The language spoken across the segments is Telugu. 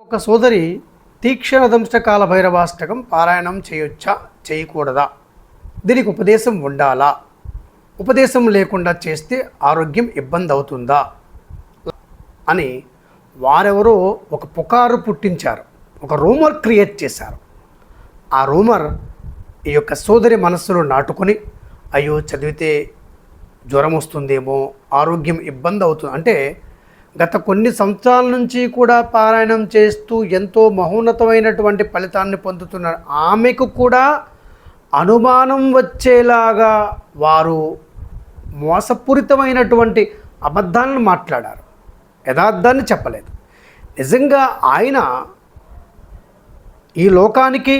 ఒక సోదరి తీక్షణ దంశకాల భైరవాష్టకం పారాయణం చేయొచ్చా? చేయకూడదా? దీనికి ఉపదేశం ఉండాలా? ఉపదేశం లేకుండా చేస్తే ఆరోగ్యం ఇబ్బంది అవుతుందా అని వారెవరో ఒక పుకారు పుట్టించారు. ఒక రూమర్ క్రియేట్ చేశారు. ఆ రూమర్ ఈ యొక్క సోదరి మనస్సులో నాటుకొని అయ్యో చదివితే జ్వరం వస్తుందేమో ఆరోగ్యం ఇబ్బంది అవుతుంది అంటే గత కొన్ని సంవత్సరాల నుంచి కూడా పారాయణం చేస్తూ ఎంతో మహోన్నతమైనటువంటి ఫలితాన్ని పొందుతున్నారు. ఆమెకు కూడా అనుమానం వచ్చేలాగా వారు మోసపూరితమైనటువంటి అబద్ధాలను మాట్లాడారు. యథార్థాన్ని చెప్పలేదు. నిజంగా ఆయన ఈ లోకానికి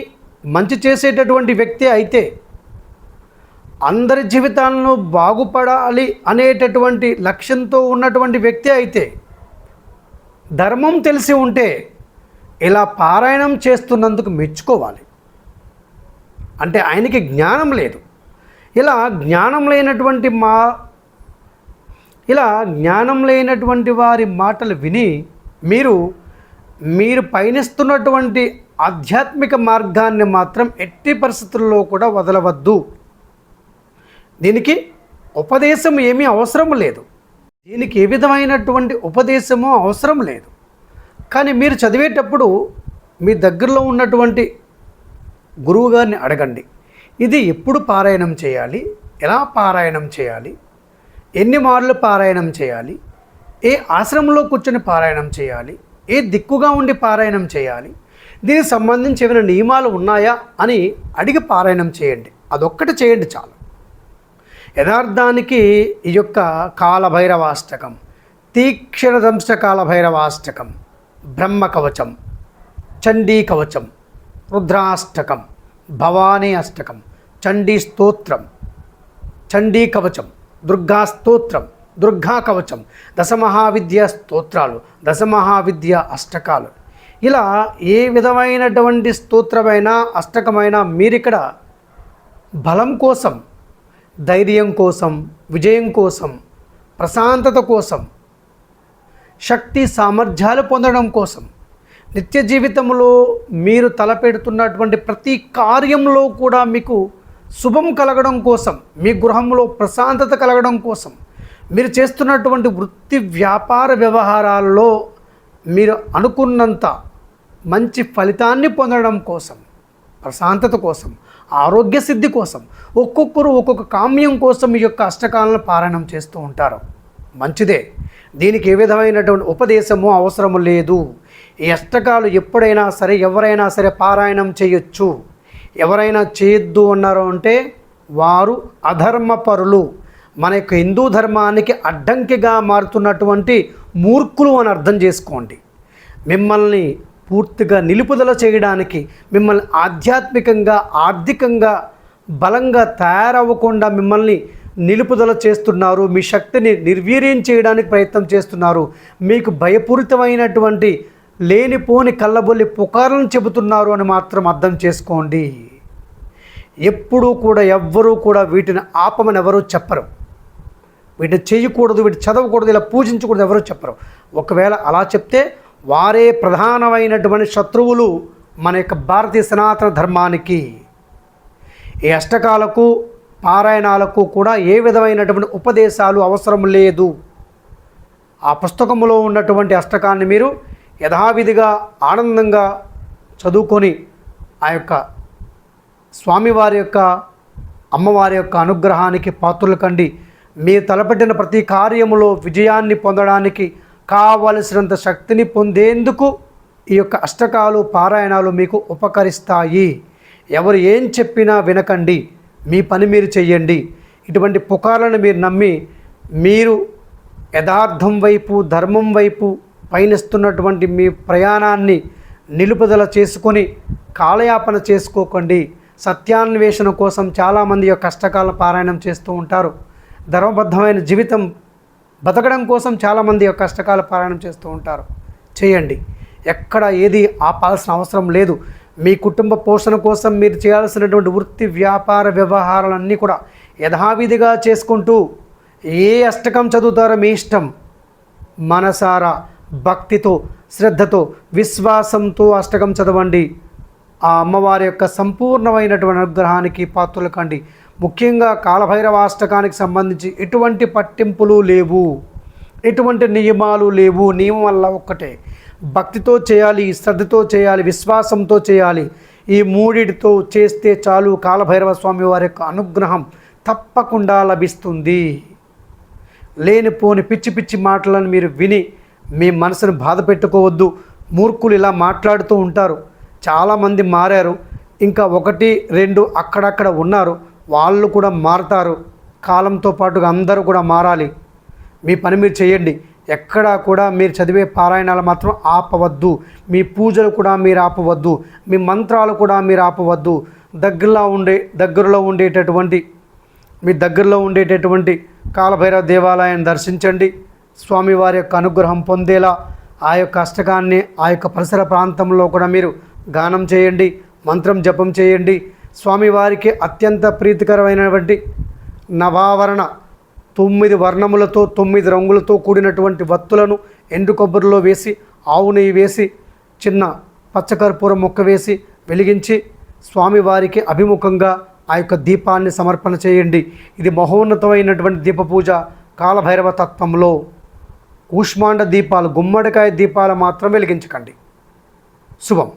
మంచి చేసేటటువంటి వ్యక్తి అయితే అందరి జీవితాలను బాగుపడాలి అనేటటువంటి లక్ష్యంతో ఉన్నటువంటి వ్యక్తి అయితే ధర్మం తెలిసి ఉంటే ఇలా పారాయణం చేస్తున్నందుకు మెచ్చుకోవాలి. అంటే ఆయనకి జ్ఞానం లేదు. ఇలా జ్ఞానం లేనటువంటి మా ఇలా జ్ఞానం లేనటువంటి వారి మాటలు విని మీరు మీరు పయనిస్తున్నటువంటి ఆధ్యాత్మిక మార్గాన్ని మాత్రం ఎట్టి పరిస్థితుల్లో కూడా వదలవద్దు. దీనికి ఉపదేశం ఏమీ అవసరం లేదు. దీనికి ఏ విధమైనటువంటి ఉపదేశము అవసరం లేదు. కానీ మీరు చదివేటప్పుడు మీ దగ్గరలో ఉన్నటువంటి గురువు గారిని అడగండి. ఇది ఎప్పుడు పారాయణం చేయాలి? ఎలా పారాయణం చేయాలి? ఎన్ని మార్లు పారాయణం చేయాలి? ఏ ఆశ్రమంలో కూర్చొని పారాయణం చేయాలి? ఏ దిక్కుగా ఉండి పారాయణం చేయాలి? దీనికి సంబంధించి ఏమైనా నియమాలు ఉన్నాయా అని అడిగి పారాయణం చేయండి. అదొక్కటి చేయండి చాలు. యథార్థానికి ఈ యొక్క కాలభైరవాష్టకం తీక్షణ దంశ కాలభైరవాష్టకం బ్రహ్మ కవచం చండీ కవచం రుద్రాష్టకం భవానీ అష్టకం చండీ స్తోత్రం చండీ కవచం దుర్గా స్తోత్రం దుర్గా కవచం దశమహావిద్య స్తోత్రాలు దశమహావిద్య అష్టకాలు. ఇలా ఏ విధమైనటువంటి స్తోత్రమైనా అష్టకమైనా మీరిక్కడ బలం కోసం ధైర్యం కోసం విజయం కోసం ప్రశాంతత కోసం శక్తి సామర్థ్యాలు పొందడం కోసం నిత్య జీవితంలో మీరు తలపెడుతున్నటువంటి ప్రతి కార్యంలో కూడా మీకు శుభం కలగడం కోసం మీ గృహంలో ప్రశాంతత కలగడం కోసం మీరు చేస్తున్నటువంటి వృత్తి వ్యాపార వ్యవహారాల్లో మీరు అనుకున్నంత మంచి ఫలితాన్ని పొందడం కోసం ప్రశాంతత కోసం ఆరోగ్య సిద్ధి కోసం ఒక్కొక్కరు ఒక్కొక్క కామ్యం కోసం ఈ యొక్క అష్టకాలను పారాయణం చేస్తూ ఉంటారు. మంచిదే. దీనికి ఏ విధమైనటువంటి ఉపదేశము అవసరము లేదు. ఈ అష్టకాలు ఎప్పుడైనా సరే ఎవరైనా సరే పారాయణం చేయొచ్చు. ఎవరైనా చేయొద్దు అన్నారు అంటే వారు అధర్మపరులు. మన యొక్క హిందూ ధర్మానికి అడ్డంకిగా మారుతున్నటువంటి మూర్ఖులు అని అర్థం చేసుకోండి. మిమ్మల్ని పూర్తిగా నిలుపుదల చేయడానికి మిమ్మల్ని ఆధ్యాత్మికంగా ఆర్థికంగా బలంగా తయారవ్వకుండా మిమ్మల్ని నిలుపుదల చేస్తున్నారు. మీ శక్తిని నిర్వీర్యం చేయడానికి ప్రయత్నం చేస్తున్నారు. మీకు భయపూరితమైనటువంటి లేనిపోని కళ్ళబొల్లి పుకార్లను చెబుతున్నారు అని మాత్రం అర్థం చేసుకోండి. ఎప్పుడూ కూడా ఎవ్వరూ కూడా వీటిని ఆపమని ఎవరూ చెప్పరు. వీటిని చేయకూడదు వీటి చదవకూడదు ఇలా పూజించకూడదు ఎవరూ చెప్పరు. ఒకవేళ అలా చెప్తే వారే ప్రధానమైనటువంటి శత్రువులు మన యొక్క భారతీయ సనాతన ధర్మానికి. ఈ అష్టకాలకు పారాయణాలకు కూడా ఏ విధమైనటువంటి ఉపదేశాలు అవసరం లేదు. ఆ పుస్తకంలో ఉన్నటువంటి అష్టకాన్ని మీరు యథావిధిగా ఆనందంగా చదువుకొని ఆ యొక్క స్వామివారి యొక్క అమ్మవారి యొక్క అనుగ్రహానికి పాత్రలు కండి. మీరు తలపెట్టిన ప్రతి కార్యములో విజయాన్ని పొందడానికి కావలసినంత శక్తిని పొందేందుకు ఈ యొక్క అష్టకాలు పారాయణాలు మీకు ఉపకరిస్తాయి. ఎవరు ఏం చెప్పినా వినకండి మీ పని మీరు చెయ్యండి. ఇటువంటి పుకార్లను మీరు నమ్మి మీరు యథార్థం వైపు ధర్మం వైపు పయనిస్తున్నటువంటి మీ ప్రయాణాన్ని నిలుపుదల చేసుకొని కాలయాపన చేసుకోకండి. సత్యాన్వేషణ కోసం చాలామంది యొక్క కష్టకాల పారాయణం చేస్తూ ఉంటారు. ధర్మబద్ధమైన జీవితం బతకడం కోసం చాలామంది యొక్క కష్టకాల పారాయణం చేస్తూ ఉంటారు. చేయండి. ఎక్కడ ఏది ఆపాల్సిన అవసరం లేదు. మీ కుటుంబ పోషణ కోసం మీరు చేయాల్సినటువంటి వృత్తి వ్యాపార వ్యవహారాలన్నీ కూడా యథావిధిగా చేసుకుంటూ ఏ అష్టకం చదువుతారో మీ ఇష్టం. మనసారా భక్తితో శ్రద్ధతో విశ్వాసంతో అష్టకం చదవండి. ఆ అమ్మవారి యొక్క సంపూర్ణమైనటువంటి అనుగ్రహానికి పాత్రలు కండి. ముఖ్యంగా కాలభైరవాష్టకానికి సంబంధించి ఎటువంటి పట్టింపులు లేవు. ఎటువంటి నియమాలు లేవు. నియమం వల్ల ఒక్కటే. భక్తితో చేయాలి శ్రద్ధతో చేయాలి విశ్వాసంతో చేయాలి. ఈ మూడిటితో చేస్తే చాలు కాలభైరవ స్వామి వారి యొక్క అనుగ్రహం తప్పకుండా లభిస్తుంది. లేనిపోని పిచ్చి పిచ్చి మాటలను మీరు విని మీ మనసును బాధ పెట్టుకోవద్దు. మూర్ఖులు ఇలా మాట్లాడుతూ ఉంటారు. చాలామంది మారారు. ఇంకా ఒకటి రెండు అక్కడక్కడ ఉన్నారు. వాళ్ళు కూడా మారుతారు. కాలంతో పాటుగా అందరూ కూడా మారాలి. మీ పని మీరు చేయండి. ఎక్కడా కూడా మీరు చదివే పారాయణాలు మాత్రం ఆపవద్దు. మీ పూజలు కూడా మీరు ఆపవద్దు. మీ మంత్రాలు కూడా మీరు ఆపవద్దు. దగ్గరలో ఉండే దగ్గరలో ఉండేటటువంటి మీ దగ్గరలో ఉండేటటువంటి కాలభైరవ దేవాలయాన్ని దర్శించండి. స్వామివారి యొక్క అనుగ్రహం పొందేలా ఆ యొక్క అష్టకాన్ని ఆ యొక్క పరిసర ప్రాంతంలో కూడా మీరు గానం చేయండి. మంత్రం జపం చేయండి. స్వామివారికి అత్యంత ప్రీతికరమైనటువంటి నవావరణ. తొమ్మిది వర్ణములతో తొమ్మిది రంగులతో కూడినటువంటి వత్తులను ఎండు కొబ్బరిలో వేసి ఆవు నెయ్యి వేసి చిన్న పచ్చకర్పూరం మొక్క వేసి వెలిగించి స్వామివారికి అభిముఖంగా ఆ యొక్క దీపాన్ని సమర్పణ చేయండి. ఇది మహోన్నతమైనటువంటి దీప పూజ కాలభైరవ తత్వంలో కూష్మాండ దీపాలు గుమ్మడికాయ దీపాలు మాత్రం వెలిగించకండి. శుభం.